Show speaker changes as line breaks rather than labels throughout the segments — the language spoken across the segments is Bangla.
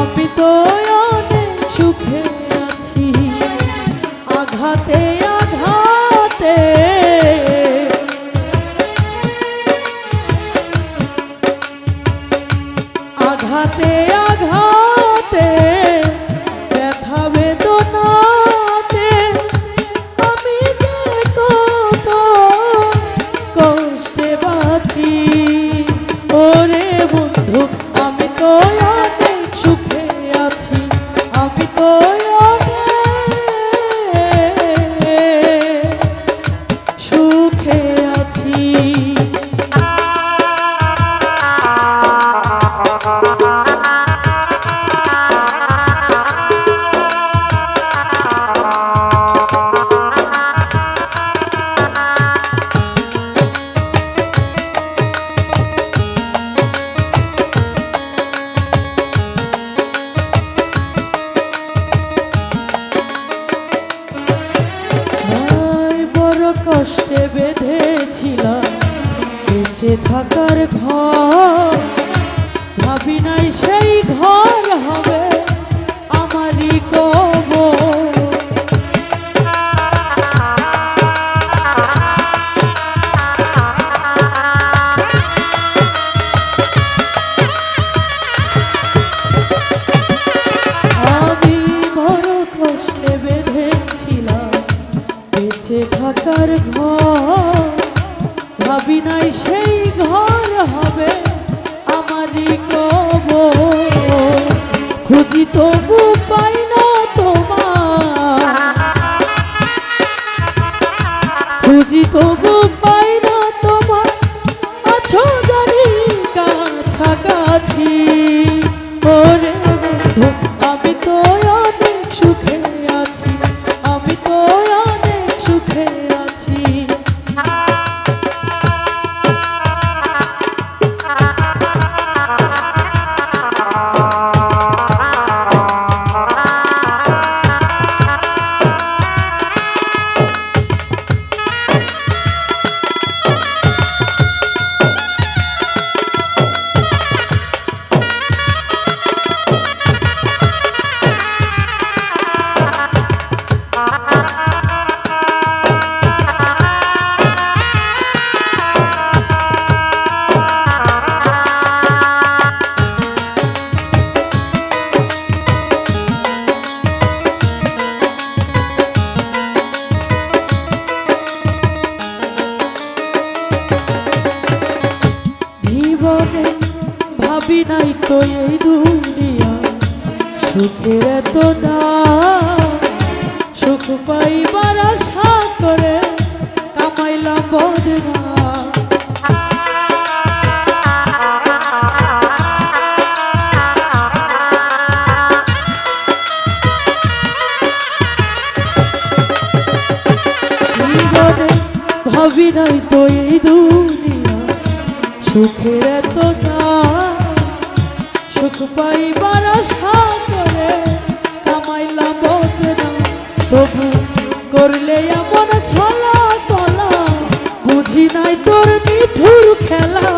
আমি তো অনেক সুখে আছি। আঘাতে আঘাতে। আঘাতে আঘাতে। বেঁধেছিলাম। বেঁচে থাকার ঘর। ভাবি নাই সেই ঘর হবে আমারই কবর। থাকার ঘর। নাই সেই ঘর হবে আমারই কবর। খুঁজি তবু পাই না তোমার। খুঁজি তবু পাই না তোমার। আছো জানি কাছাকাছি। ওরে আমি তো অনেক সুখে আছি। আমি তো অনেক সুখে নাই তো এই দুনিয়া, সুখের এত না। সুখ পাইবার আশা করে কামাইলাম বদনা। ভাবি নাই তো এই দুনিয়া, সুখের এত না। সুখ পাইবার আশা করে, কামাইলা বলতে না। তবু করলে এমন ছলা তলা বুঝি নাই তোর মিঠুর খেলা।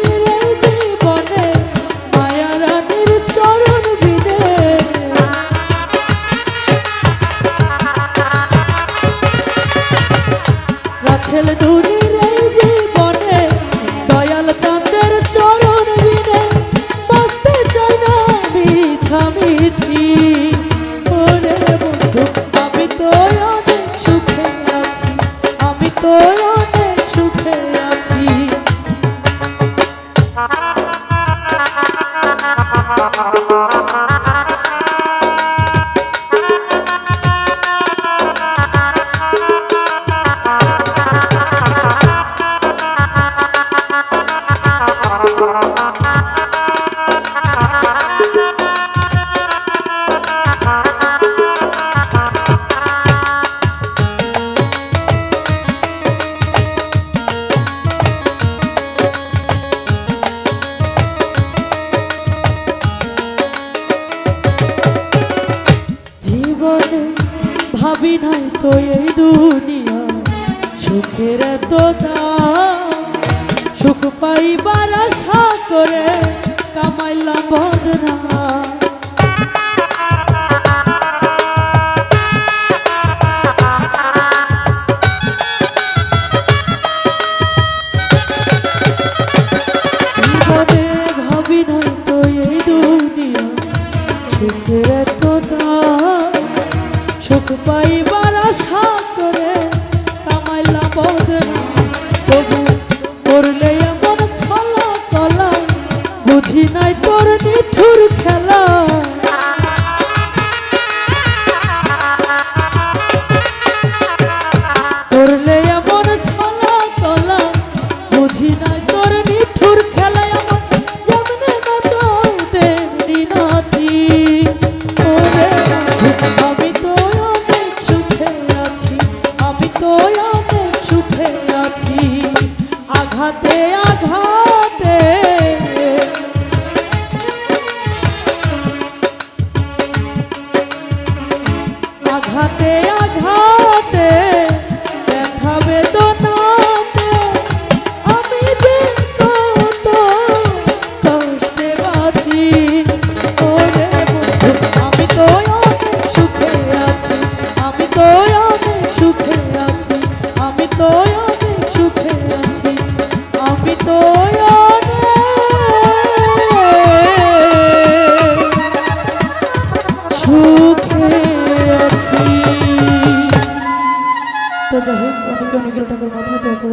আছি ওরে বন্ধু আমি তোর ভাবি নাই তো এই দুনিয়া। সুখের তো সুখ পাইবার আশা করে কামাইলাম বদনা। हाथे आघा তো